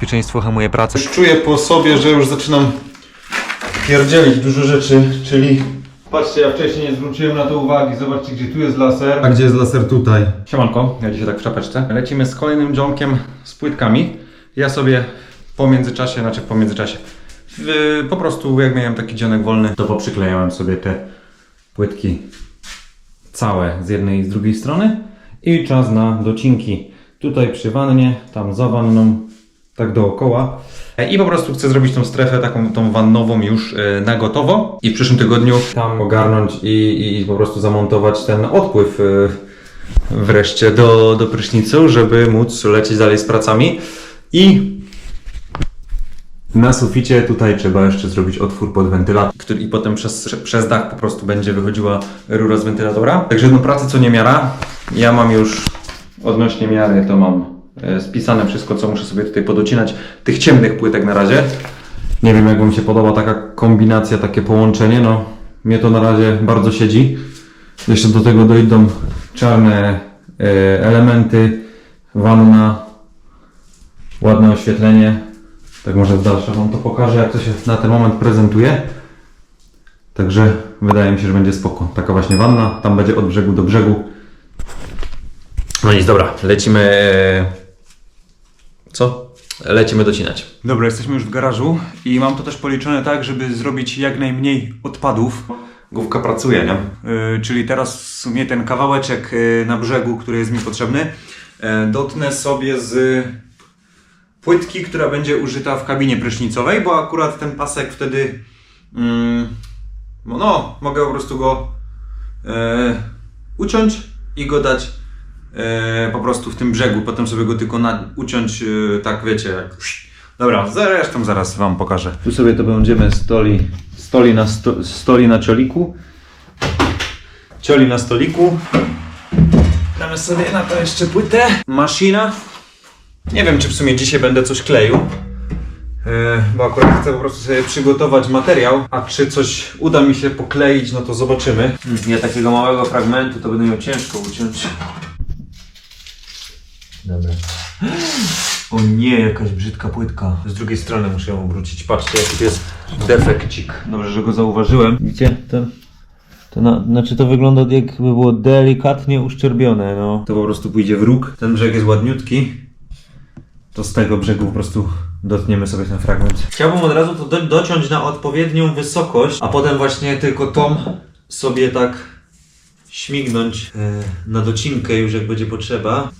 bezpieczeństwo hamuje pracę. Już czuję po sobie, że już zaczynam pierdzielić dużo rzeczy, czyli... Patrzcie, ja wcześniej nie zwróciłem na to uwagi. Zobaczcie, gdzie tu jest laser. A gdzie jest laser tutaj? Siemanko, ja dzisiaj tak w czapeczce. Lecimy z kolejnym dżonkiem z płytkami. Ja sobie po międzyczasie, znaczy po międzyczasie, w, po prostu jak miałem taki dzionek wolny, to poprzyklejałem sobie te płytki całe z jednej i z drugiej strony i czas na docinki. Tutaj przy wannie, tam za wanną, tak dookoła. I po prostu chcę zrobić tą strefę taką tą wannową już e, na gotowo i w przyszłym tygodniu tam ogarnąć i, i, i po prostu zamontować ten odpływ e, wreszcie do, do prysznicu, żeby móc lecieć dalej z pracami. I na suficie tutaj trzeba jeszcze zrobić otwór pod wentylator, który i potem przez, przez dach po prostu będzie wychodziła rura z wentylatora. Także no pracy co nie miara. Ja mam już odnośnie miary to mam e, spisane wszystko, co muszę sobie tutaj podocinać. Tych ciemnych płytek na razie. Nie wiem, jak Wam się podoba taka kombinacja, takie połączenie. No, mnie to na razie bardzo siedzi. Jeszcze do tego dojdą czarne e, elementy, wanna, ładne oświetlenie. Tak może z dalsza Wam to pokażę, jak to się na ten moment prezentuje. Także wydaje mi się, że będzie spoko. Taka właśnie wanna, tam będzie od brzegu do brzegu. No nic, dobra, lecimy. Co? Lecimy docinać. Dobra, jesteśmy już w garażu i mam to też policzone tak, żeby zrobić jak najmniej odpadów. Główka pracuje, nie? Yy, czyli teraz w sumie ten kawałeczek yy, na brzegu, który jest mi potrzebny, yy, dotnę sobie z płytki, która będzie użyta w kabinie prysznicowej, bo akurat ten pasek wtedy mm, no, mogę po prostu go yy, uciąć i go dać yy, po prostu w tym brzegu, potem sobie go tylko na, uciąć yy, tak wiecie jak... Dobra, zresztą zaraz Wam pokażę. Tu sobie to będziemy stoli, stoli, na sto, stoli na cioliku. cioli na stoliku. Damy sobie na to jeszcze płytę. Maszyna. Nie wiem, czy w sumie dzisiaj będę coś kleił. E, bo akurat chcę po prostu sobie przygotować materiał, a czy coś uda mi się pokleić, no to zobaczymy. Ja takiego małego fragmentu to będę miał ciężko uciąć. Dobra. O nie, jakaś brzydka płytka. Z drugiej strony muszę ją obrócić. Patrzcie, jaki to jest defekcik. Dobrze, że go zauważyłem. Widzicie? To, to na, znaczy to wygląda jakby było delikatnie uszczerbione, no. To po prostu pójdzie w róg. Ten brzeg jest ładniutki. To z tego brzegu po prostu dotniemy sobie ten fragment. Chciałbym od razu to do, dociąć na odpowiednią wysokość, a potem właśnie tylko tą sobie tak śmignąć e, na docinkę już jak będzie potrzeba.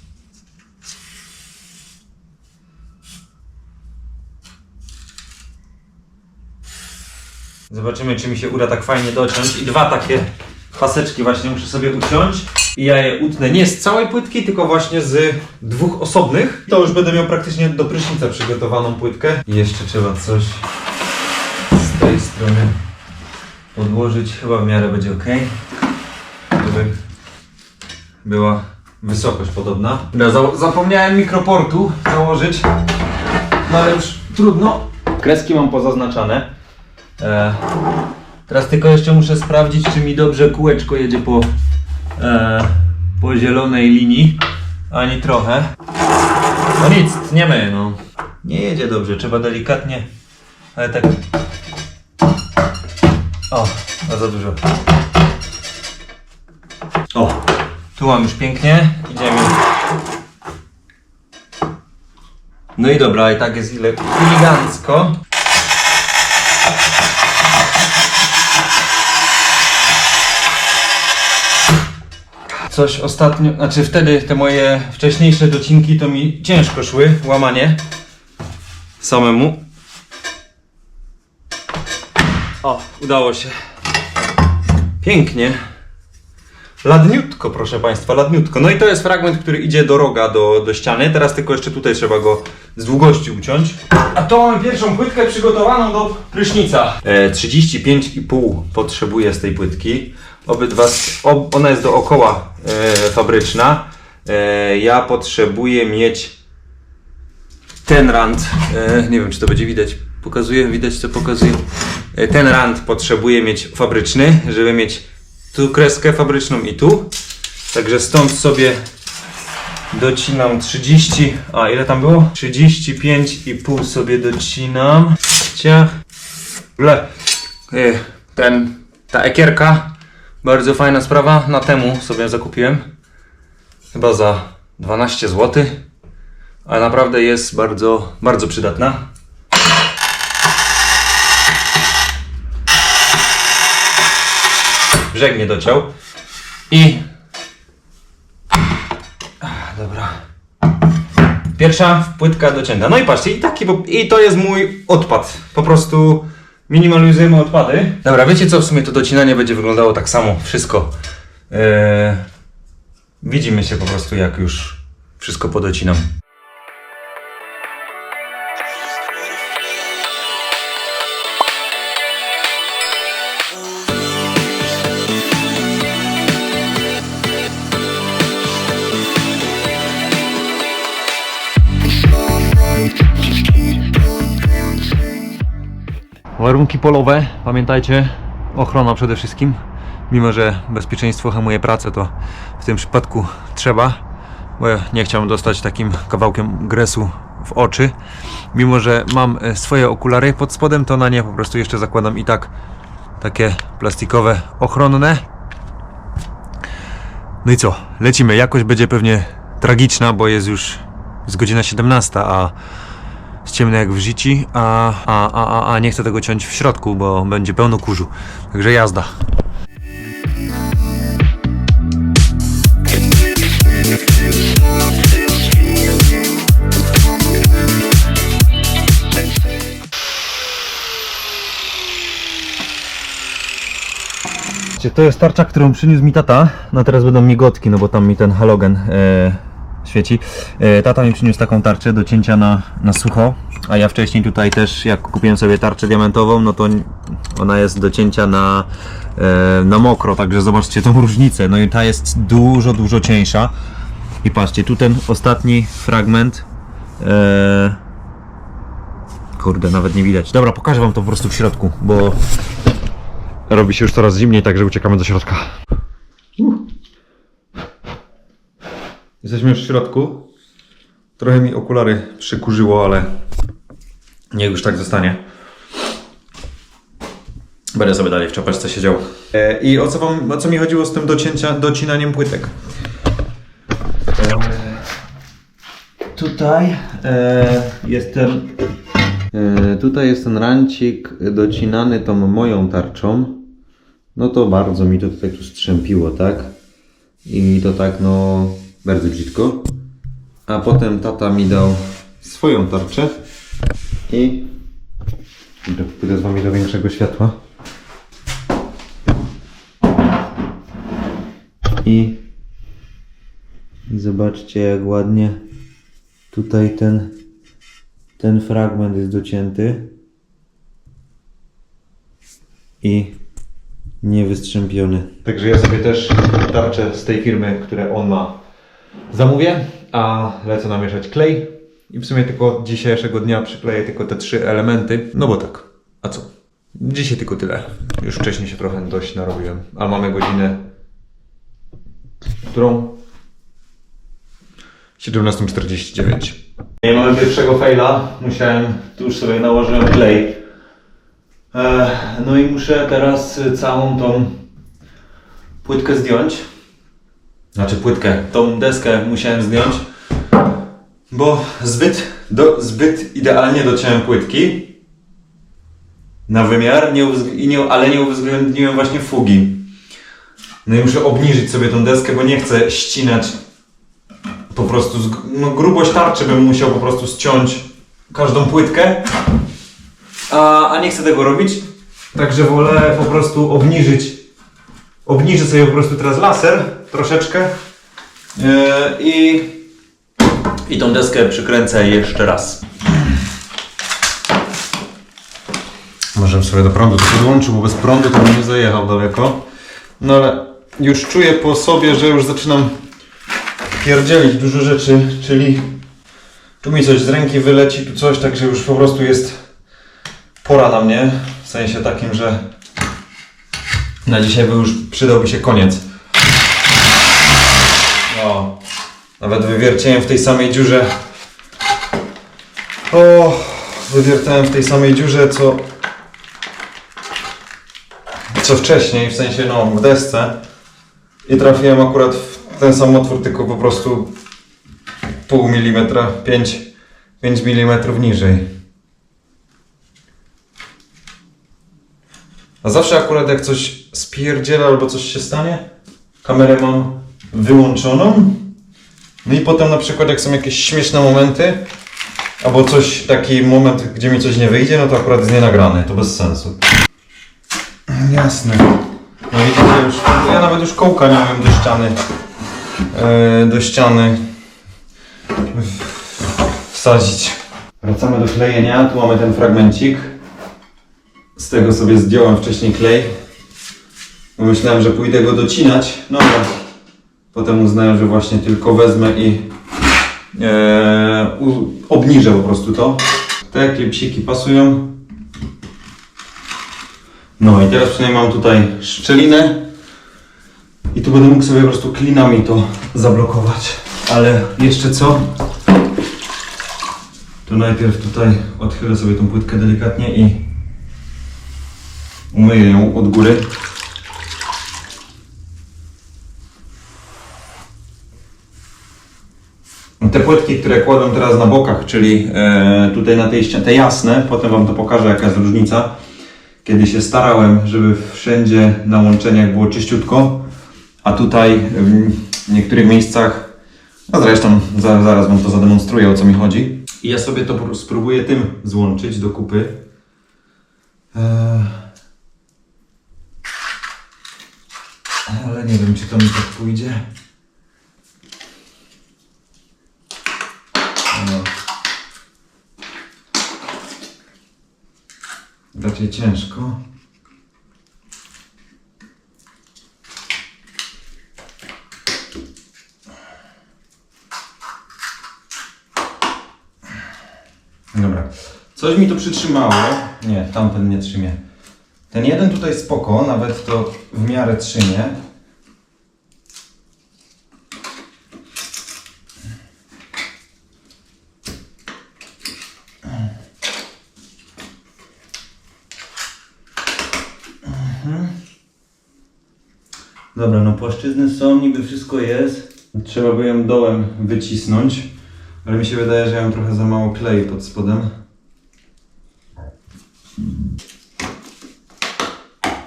Zobaczymy, czy mi się uda tak fajnie dociąć. I dwa takie paseczki właśnie muszę sobie uciąć. I ja je utnę nie z całej płytki, tylko właśnie z dwóch osobnych. To już będę miał praktycznie do prysznica przygotowaną płytkę. I jeszcze trzeba coś z tej strony podłożyć. Chyba w miarę będzie ok. Żeby była wysokość podobna. Ja za zapomniałem mikroportu założyć. No ale już trudno. Kreski mam pozaznaczane. E, teraz tylko jeszcze muszę sprawdzić, czy mi dobrze kółeczko jedzie po, e, po zielonej linii. Ani trochę. No nic, tniemy, no. Nie jedzie dobrze, trzeba delikatnie, ale tak... O, a za dużo. O, tu mam już pięknie, idziemy. No i dobra, i tak jest ile elegancko. Coś ostatnio, znaczy wtedy te moje wcześniejsze docinki to mi ciężko szły, łamanie samemu. O, udało się. Pięknie. Ladniutko, proszę Państwa, ladniutko. No i to jest fragment, który idzie do roga, do, do ściany. Teraz tylko jeszcze tutaj trzeba go z długości uciąć. A to mamy pierwszą płytkę przygotowaną do prysznica. E, 35,5 potrzebuję z tej płytki. Obydwa, ob, ona jest dookoła e, fabryczna. E, ja potrzebuję mieć ten rand. E, nie wiem, czy to będzie widać. Pokazuję, widać co pokazuję. E, ten rand potrzebuję mieć fabryczny, żeby mieć tu kreskę fabryczną i tu. Także stąd sobie docinam 30, a ile tam było? 35,5 sobie docinam. Ciach. Y, Ten, ta ekierka, bardzo fajna sprawa, na temu sobie zakupiłem. Chyba za 12 zł. Ale naprawdę jest bardzo, bardzo przydatna. Brzeg nie dociął. I... Dobra. Pierwsza płytka docięta. No i patrzcie, i taki, i to jest mój odpad. Po prostu minimalizujemy odpady. Dobra, wiecie co? W sumie to docinanie będzie wyglądało tak samo. Wszystko. Eee, widzimy się po prostu, jak już wszystko podocinam. Warunki polowe, pamiętajcie, ochrona przede wszystkim. Mimo, że bezpieczeństwo hamuje pracę, to w tym przypadku trzeba, bo ja nie chciałem dostać takim kawałkiem gresu w oczy. Mimo, że mam e, swoje okulary pod spodem, to na nie po prostu jeszcze zakładam i tak takie plastikowe, ochronne. No i co? Lecimy. Jakość będzie pewnie tragiczna, bo jest już z godzina 17, a jest ciemno jak w życi, a, a, a, a, a nie chcę tego ciąć w środku, bo będzie pełno kurzu. Także jazda. To jest tarcza, którą przyniósł mi tata. No teraz będą migotki, no bo tam mi ten halogen e, świeci. E, tata mi przyniósł taką tarczę do cięcia na, na sucho. A ja wcześniej tutaj też, jak kupiłem sobie tarczę diamentową, no to ona jest do cięcia na, e, na mokro, także zobaczcie tą różnicę. No i ta jest dużo, dużo cieńsza. I patrzcie, tu ten ostatni fragment. E, kurde, nawet nie widać. Dobra, pokażę wam to po prostu w środku, bo robi się już coraz zimniej, także uciekamy do środka. Jesteśmy już w środku. Trochę mi okulary przykurzyło, ale niech już tak zostanie. Będę sobie dalej w czapeczce siedział. E, I o co, wam, o co mi chodziło z tym docięcia, docinaniem płytek? E, tutaj e, jest ten E, Tutaj jest ten rancik docinany tą moją tarczą. No to bardzo mi to tutaj tu strzępiło, tak? I to tak, no, bardzo brzydko. A potem tata mi dał swoją tarczę i Dobra, pójdę z wami do większego światła. I zobaczcie jak ładnie tutaj ten ten fragment jest docięty i niewystrzępiony. Także ja sobie też tarczę z tej firmy, które on ma, zamówię, a lecę namieszać klej i w sumie tylko dzisiejszego dnia przykleję tylko te trzy elementy, no bo tak, a co? Dzisiaj tylko tyle. Już wcześniej się trochę dość narobiłem, a mamy godzinę, którą 17.49. Nie mamy pierwszego faila. Musiałem, tu już sobie nałożyłem klej. E, no i muszę teraz całą tą płytkę zdjąć. Znaczy płytkę, tą deskę musiałem zdjąć, bo zbyt, do, zbyt idealnie dociąłem płytki na wymiar, nie, nie, ale nie uwzględniłem właśnie fugi. No i muszę obniżyć sobie tą deskę, bo nie chcę ścinać. Po prostu, no grubość tarczy bym musiał po prostu ściąć każdą płytkę, a, a nie chcę tego robić, także wolę po prostu obniżyć, obniżę sobie po prostu teraz laser troszeczkę yy, i, i tą deskę przykręcę jeszcze raz. Może sobie do prądu to podłączył, bo bez prądu to bym nie zajechał daleko. No ale już czuję po sobie, że już zaczynam pierdzielić dużo rzeczy, czyli tu mi coś z ręki wyleci, tu coś, także już po prostu jest pora na mnie, w sensie takim, że na dzisiaj by już przydałby się koniec. No. Nawet wywierciłem w tej samej dziurze. O, wywiertałem w tej samej dziurze, co co wcześniej, w sensie no w desce i trafiłem akurat w ten sam otwór, tylko po prostu pół milimetra, 5, 5 milimetrów niżej. A zawsze akurat jak coś spierdziela albo coś się stanie, kamerę mam wyłączoną. No i potem na przykład jak są jakieś śmieszne momenty, albo coś, taki moment, gdzie mi coś nie wyjdzie, no to akurat jest nienagrane, to bez sensu. Jasne. No widzicie już, ja nawet już kołka nie mam do ściany. e, do ściany wsadzić. Wracamy do klejenia, tu mamy ten fragmencik. Z tego sobie zdjąłem wcześniej klej. Myślałem, że pójdę go docinać, no ale potem uznałem, że właśnie tylko wezmę i e, u, obniżę po prostu to. Te klipsiki pasują. No i teraz przynajmniej mam tutaj szczelinę i tu będę mógł sobie po prostu klinami to zablokować. Ale jeszcze co? To najpierw tutaj odchylę sobie tą płytkę delikatnie i umyję ją od góry. Te płytki, które kładę teraz na bokach, czyli e, tutaj na tej ścianie, te jasne, potem Wam to pokażę jaka jest różnica. Kiedy się starałem, żeby wszędzie na łączeniach było czyściutko, a tutaj w niektórych miejscach, no zresztą zaraz, zaraz Wam to zademonstruję o co mi chodzi. I ja sobie to spróbuję tym złączyć do kupy. Eee. Ale nie wiem, czy to mi tak pójdzie. No. Raczej ciężko. Dobra. Coś mi tu przytrzymało. Nie, tamten nie trzymie. Ten jeden tutaj spoko, nawet to w miarę trzymie. Dobra, no płaszczyzny są, niby wszystko jest. Trzeba by ją dołem wycisnąć, ale mi się wydaje, że ja mam trochę za mało klei pod spodem.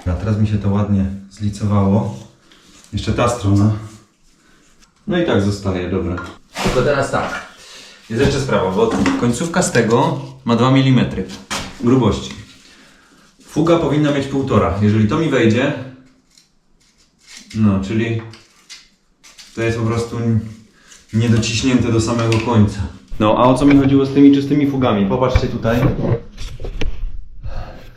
A teraz mi się to ładnie zlicowało. Jeszcze ta strona. No i tak zostaje, dobra. Tylko teraz tak. Jest jeszcze sprawa, bo końcówka z tego ma 2 mm grubości. Fuga powinna mieć 1,5. Jeżeli to mi wejdzie, no, czyli to jest po prostu niedociśnięte do samego końca. No, a o co mi chodziło z tymi czystymi fugami? Popatrzcie tutaj.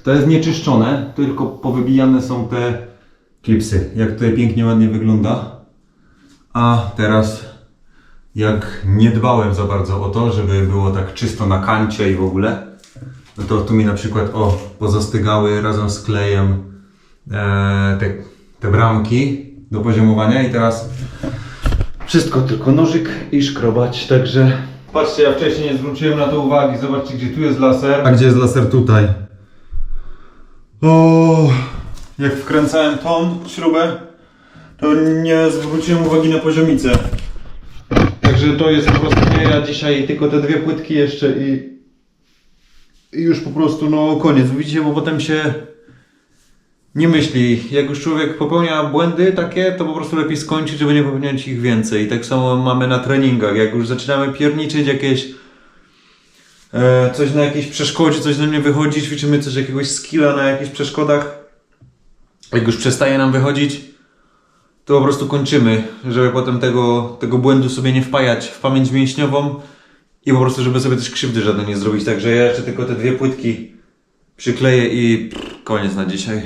To jest nieczyszczone, tylko powybijane są te klipsy. Jak tutaj pięknie, ładnie wygląda. A teraz, jak nie dbałem za bardzo o to, żeby było tak czysto na kancie i w ogóle, no to tu mi na przykład, o, pozastygały razem z klejem e, te, te bramki do poziomowania i teraz wszystko tylko nożyk i szkrobać, także... Patrzcie, ja wcześniej nie zwróciłem na to uwagi, zobaczcie gdzie tu jest laser. A gdzie jest laser tutaj? O, jak wkręcałem tą śrubę, to nie zwróciłem uwagi na poziomicę. Także to jest po prostu nie ja dzisiaj tylko te dwie płytki jeszcze i, i już po prostu no koniec. Widzicie, bo potem się nie myśli. Jak już człowiek popełnia błędy takie, to po prostu lepiej skończyć, żeby nie popełniać ich więcej. I tak samo mamy na treningach. Jak już zaczynamy pierniczyć jakieś e, coś na jakiejś przeszkodzie, coś nam nie wychodzi, ćwiczymy coś jakiegoś skilla na jakichś przeszkodach. Jak już przestaje nam wychodzić, to po prostu kończymy, żeby potem tego, tego błędu sobie nie wpajać w pamięć mięśniową i po prostu, żeby sobie też krzywdy żadnej nie zrobić. Także ja jeszcze tylko te dwie płytki przykleję i koniec na dzisiaj.